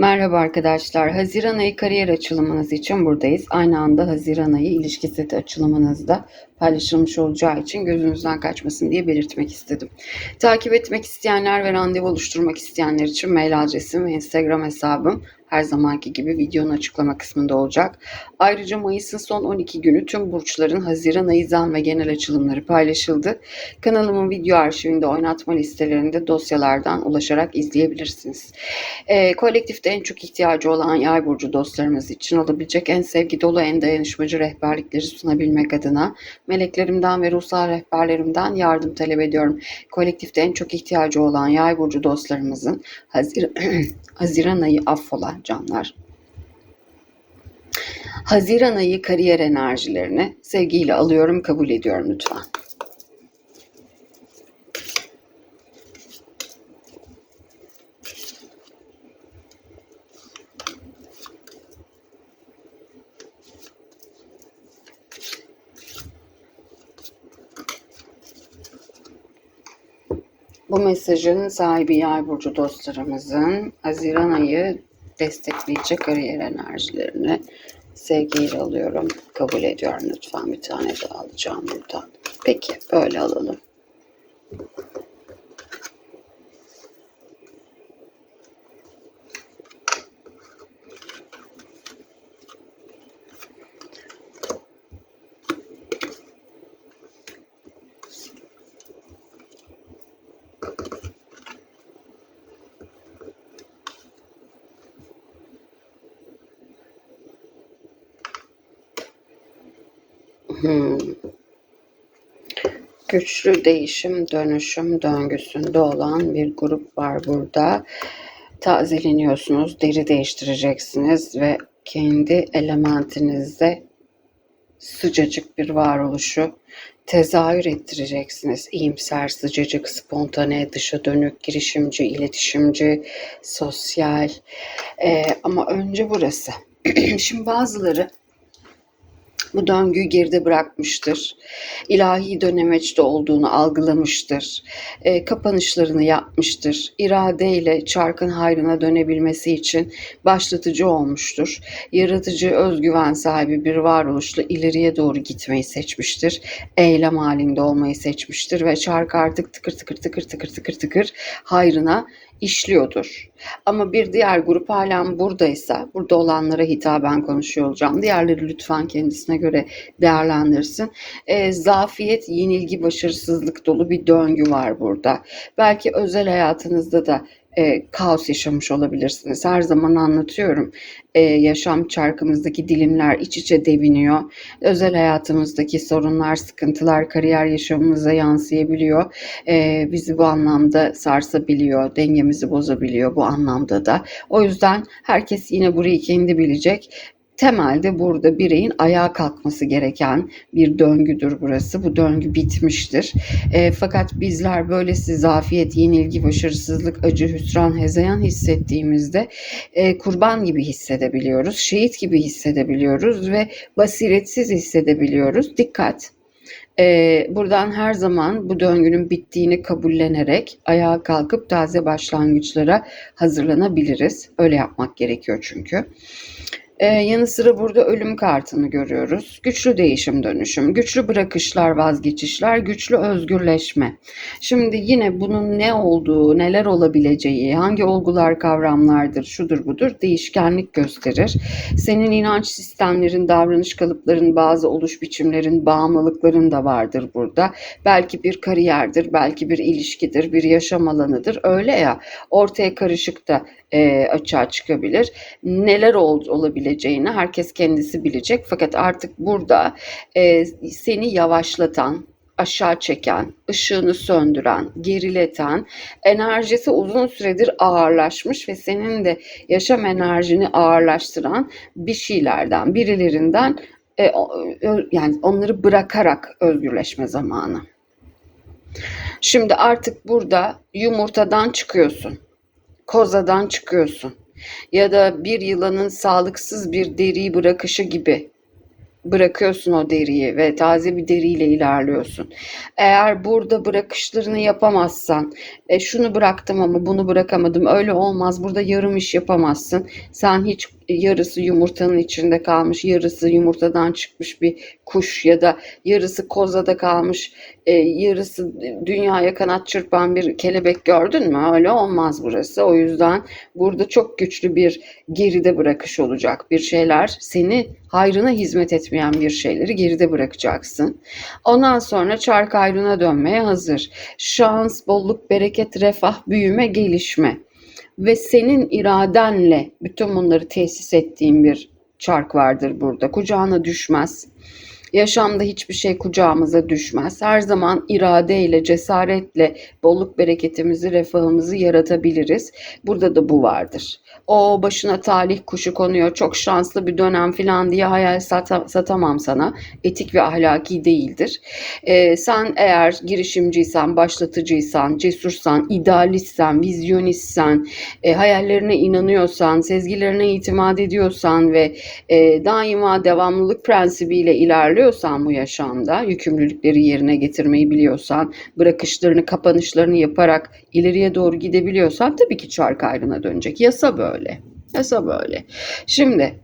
Merhaba arkadaşlar. Haziran ayı kariyer açılımınız için buradayız. Aynı anda Haziran ayı ilişki seti açılımınızda paylaşılmış olacağı için gözünüzden kaçmasın diye belirtmek istedim. Takip etmek isteyenler ve randevu oluşturmak isteyenler için mail adresim ve Instagram hesabım her zamanki gibi videonun açıklama kısmında olacak. Ayrıca Mayıs'ın son 12 günü tüm burçların Haziran ayı zam ve genel açılımları paylaşıldı. Kanalımın video arşivinde oynatma listelerinde dosyalardan ulaşarak izleyebilirsiniz. Ee, kolektifte en çok ihtiyacı olan yay burcu dostlarımız için olabilecek en sevgi dolu, en dayanışmacı rehberlikleri sunabilmek adına meleklerimden ve ruhsal rehberlerimden yardım talep ediyorum. Kolektifte en çok ihtiyacı olan yay burcu dostlarımızın Haziran, Haziran ayı affola canlar. Haziran ayı kariyer enerjilerini sevgiyle alıyorum, kabul ediyorum lütfen. Bu mesajın sahibi yay burcu dostlarımızın Haziran ayı destekleyecek kariyer enerjilerini sevgiyle alıyorum. Kabul ediyorum lütfen. Bir tane daha alacağım buradan. Peki böyle alalım. Hmm. Güçlü değişim, dönüşüm döngüsünde olan bir grup var burada. Tazeleniyorsunuz, deri değiştireceksiniz ve kendi elementinizde sıcacık bir varoluşu tezahür ettireceksiniz. İyimser, sıcacık, spontane, dışa dönük, girişimci, iletişimci, sosyal. Ee, ama önce burası. Şimdi bazıları bu döngüyü geride bırakmıştır. İlahi dönemeçte olduğunu algılamıştır. E, kapanışlarını yapmıştır. İradeyle çarkın hayrına dönebilmesi için başlatıcı olmuştur. Yaratıcı, özgüven sahibi bir varoluşla ileriye doğru gitmeyi seçmiştir. Eylem halinde olmayı seçmiştir ve çark artık tıkır tıkır tıkır tıkır tıkır tıkır hayrına işliyordur. Ama bir diğer grup halen buradaysa, burada olanlara hitaben konuşuyor olacağım. Diğerleri lütfen kendisine göre değerlendirsin. E, zafiyet, yenilgi, başarısızlık dolu bir döngü var burada. Belki özel hayatınızda da e, kaos yaşamış olabilirsiniz. Her zaman anlatıyorum. E, yaşam çarkımızdaki dilimler iç içe deviniyor. Özel hayatımızdaki sorunlar, sıkıntılar kariyer yaşamımıza yansıyabiliyor. E, bizi bu anlamda sarsabiliyor, dengemizi bozabiliyor bu anlamda da. O yüzden herkes yine burayı kendi bilecek temelde burada bireyin ayağa kalkması gereken bir döngüdür burası. Bu döngü bitmiştir. E, fakat bizler böylesi zafiyet, yenilgi, başarısızlık, acı, hüsran, hezeyan hissettiğimizde e, kurban gibi hissedebiliyoruz, şehit gibi hissedebiliyoruz ve basiretsiz hissedebiliyoruz. Dikkat! Ee, buradan her zaman bu döngünün bittiğini kabullenerek ayağa kalkıp taze başlangıçlara hazırlanabiliriz. Öyle yapmak gerekiyor çünkü. Ee, yanı sıra burada ölüm kartını görüyoruz. Güçlü değişim dönüşüm, güçlü bırakışlar, vazgeçişler, güçlü özgürleşme. Şimdi yine bunun ne olduğu, neler olabileceği, hangi olgular kavramlardır, şudur budur değişkenlik gösterir. Senin inanç sistemlerin, davranış kalıpların, bazı oluş biçimlerin, bağımlılıkların da vardır burada. Belki bir kariyerdir, belki bir ilişkidir, bir yaşam alanıdır. Öyle ya ortaya karışık da e, açığa çıkabilir. Neler ol, olabileceğini herkes kendisi bilecek. Fakat artık burada e, seni yavaşlatan, aşağı çeken, ışığını söndüren, gerileten, enerjisi uzun süredir ağırlaşmış ve senin de yaşam enerjini ağırlaştıran bir şeylerden, birilerinden e, yani onları bırakarak özgürleşme zamanı. Şimdi artık burada yumurtadan çıkıyorsun kozadan çıkıyorsun. Ya da bir yılanın sağlıksız bir deriyi bırakışı gibi bırakıyorsun o deriyi ve taze bir deriyle ilerliyorsun. Eğer burada bırakışlarını yapamazsan, e, şunu bıraktım ama bunu bırakamadım, öyle olmaz, burada yarım iş yapamazsın. Sen hiç yarısı yumurtanın içinde kalmış, yarısı yumurtadan çıkmış bir kuş ya da yarısı kozada kalmış, e, yarısı dünyaya kanat çırpan bir kelebek gördün mü? Öyle olmaz burası. O yüzden burada çok güçlü bir geride bırakış olacak. Bir şeyler seni hayrına hizmet etmeyen bir şeyleri geride bırakacaksın. Ondan sonra çark ayrına dönmeye hazır. Şans, bolluk, bereket, refah, büyüme, gelişme ve senin iradenle bütün bunları tesis ettiğin bir çark vardır burada. Kucağına düşmez. Yaşamda hiçbir şey kucağımıza düşmez. Her zaman iradeyle, cesaretle bolluk bereketimizi, refahımızı yaratabiliriz. Burada da bu vardır. O başına talih kuşu konuyor, çok şanslı bir dönem falan diye hayal sata- satamam sana. Etik ve ahlaki değildir. Ee, sen eğer girişimciysen, başlatıcıysan, cesursan, idealistsen, vizyonistsen, e, hayallerine inanıyorsan, sezgilerine itimat ediyorsan ve e, daima devamlılık prensibiyle ilerliyorsan bu yaşamda, yükümlülükleri yerine getirmeyi biliyorsan, bırakışlarını, kapanışlarını yaparak ileriye doğru gidebiliyorsan tabii ki çark ayrına dönecek. Yasa böyle. Yasa böyle. Şimdi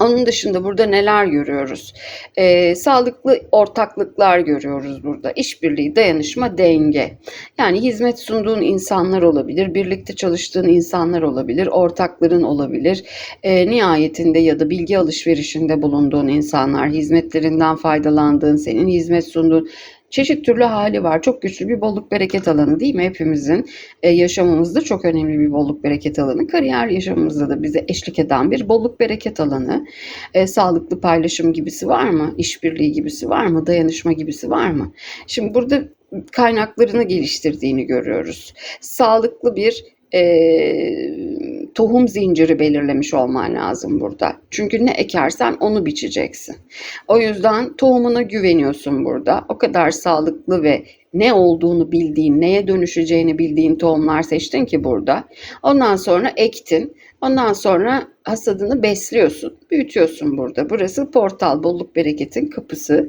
onun dışında burada neler görüyoruz? Ee, sağlıklı ortaklıklar görüyoruz burada. İşbirliği, dayanışma, denge. Yani hizmet sunduğun insanlar olabilir, birlikte çalıştığın insanlar olabilir, ortakların olabilir. Ee, nihayetinde ya da bilgi alışverişinde bulunduğun insanlar, hizmetlerinden faydalandığın, senin hizmet sunduğun çeşit türlü hali var. Çok güçlü bir bolluk bereket alanı değil mi? Hepimizin e, yaşamımızda çok önemli bir bolluk bereket alanı. Kariyer yaşamımızda da bize eşlik eden bir bolluk bereket alanı. E, sağlıklı paylaşım gibisi var mı? İşbirliği gibisi var mı? Dayanışma gibisi var mı? Şimdi burada kaynaklarını geliştirdiğini görüyoruz. Sağlıklı bir e, tohum zinciri belirlemiş olman lazım burada. Çünkü ne ekersen onu biçeceksin. O yüzden tohumuna güveniyorsun burada. O kadar sağlıklı ve ne olduğunu bildiğin, neye dönüşeceğini bildiğin tohumlar seçtin ki burada. Ondan sonra ektin. Ondan sonra hasadını besliyorsun, büyütüyorsun burada. Burası portal, bolluk bereketin kapısı.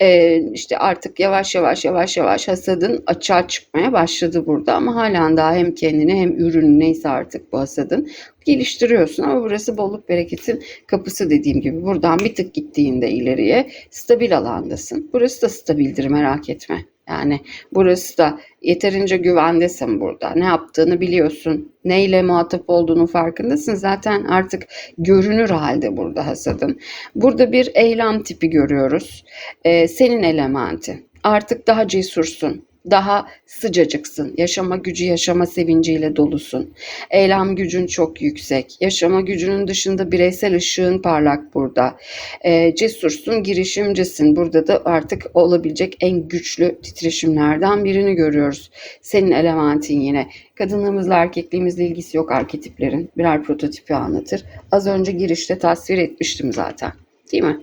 Ee, işte artık yavaş yavaş yavaş yavaş hasadın açığa çıkmaya başladı burada. Ama halen daha hem kendini hem ürünü neyse artık bu hasadın geliştiriyorsun. Ama burası bolluk bereketin kapısı dediğim gibi. Buradan bir tık gittiğinde ileriye stabil alandasın. Burası da stabildir merak etme. Yani burası da yeterince güvendesin burada. Ne yaptığını biliyorsun. Neyle muhatap olduğunu farkındasın. Zaten artık görünür halde burada hasadın. Burada bir eylem tipi görüyoruz. Ee, senin elementi. Artık daha cesursun daha sıcacıksın. Yaşama gücü, yaşama sevinciyle dolusun. Eylem gücün çok yüksek. Yaşama gücünün dışında bireysel ışığın parlak burada. E, cesursun, girişimcisin. Burada da artık olabilecek en güçlü titreşimlerden birini görüyoruz. Senin elementin yine. Kadınlığımızla erkekliğimizle ilgisi yok arketiplerin. Birer prototipi anlatır. Az önce girişte tasvir etmiştim zaten. Değil mi?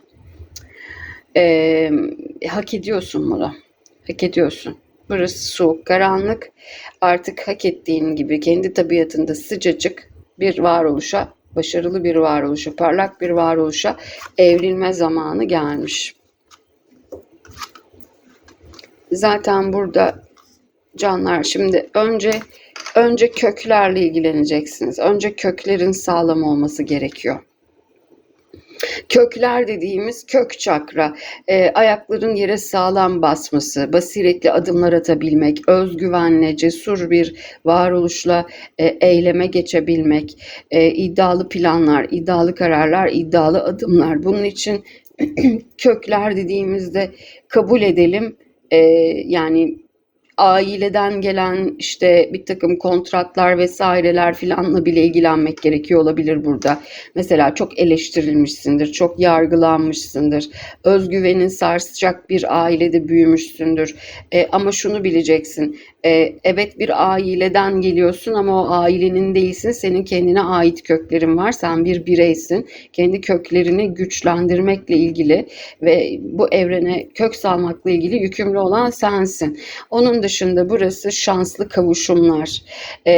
E, hak ediyorsun bunu. Hak ediyorsun. Burası soğuk, karanlık. Artık hak ettiğin gibi kendi tabiatında sıcacık bir varoluşa, başarılı bir varoluşa, parlak bir varoluşa evrilme zamanı gelmiş. Zaten burada canlar şimdi önce önce köklerle ilgileneceksiniz. Önce köklerin sağlam olması gerekiyor. Kökler dediğimiz kök çakra, e, ayakların yere sağlam basması, basiretli adımlar atabilmek, özgüvenle, cesur bir varoluşla e, eyleme geçebilmek, e, iddialı planlar, iddialı kararlar, iddialı adımlar. Bunun için kökler dediğimizde kabul edelim, e, yani aileden gelen işte bir takım kontratlar vesaireler filanla bile ilgilenmek gerekiyor olabilir burada. Mesela çok eleştirilmişsindir, çok yargılanmışsındır, özgüvenin sarsacak bir ailede büyümüşsündür. E, ama şunu bileceksin, e, evet bir aileden geliyorsun ama o ailenin değilsin, senin kendine ait köklerin var, sen bir bireysin. Kendi köklerini güçlendirmekle ilgili ve bu evrene kök salmakla ilgili yükümlü olan sensin. Onun dışında burası şanslı kavuşumlar. Ee,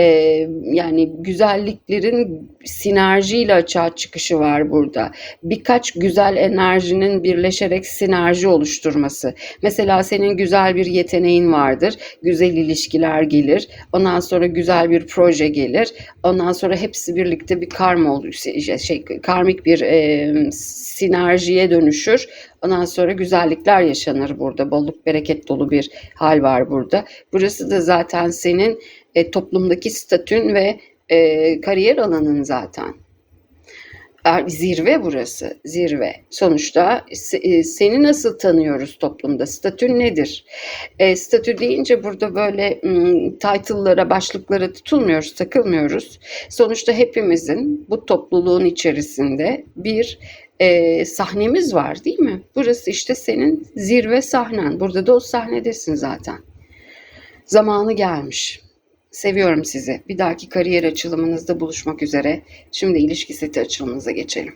yani güzelliklerin sinerjiyle açığa çıkışı var burada. Birkaç güzel enerjinin birleşerek sinerji oluşturması. Mesela senin güzel bir yeteneğin vardır. Güzel ilişkiler gelir. Ondan sonra güzel bir proje gelir. Ondan sonra hepsi birlikte bir karma olur. Şey, karmik bir e, sinerjiye dönüşür. Ondan sonra güzellikler yaşanır burada. Bolluk bereket dolu bir hal var burada. Burası da zaten senin e, toplumdaki statün ve e, kariyer alanın zaten. Zirve burası, zirve. Sonuçta e, seni nasıl tanıyoruz toplumda? Statün nedir? E, statü deyince burada böyle title'lara, başlıklara tutulmuyoruz, takılmıyoruz. Sonuçta hepimizin bu topluluğun içerisinde bir e, sahnemiz var değil mi? Burası işte senin zirve sahnen. Burada da o sahnedesin zaten. Zamanı gelmiş. Seviyorum sizi. Bir dahaki kariyer açılımınızda buluşmak üzere. Şimdi ilişki seti açılımınıza geçelim.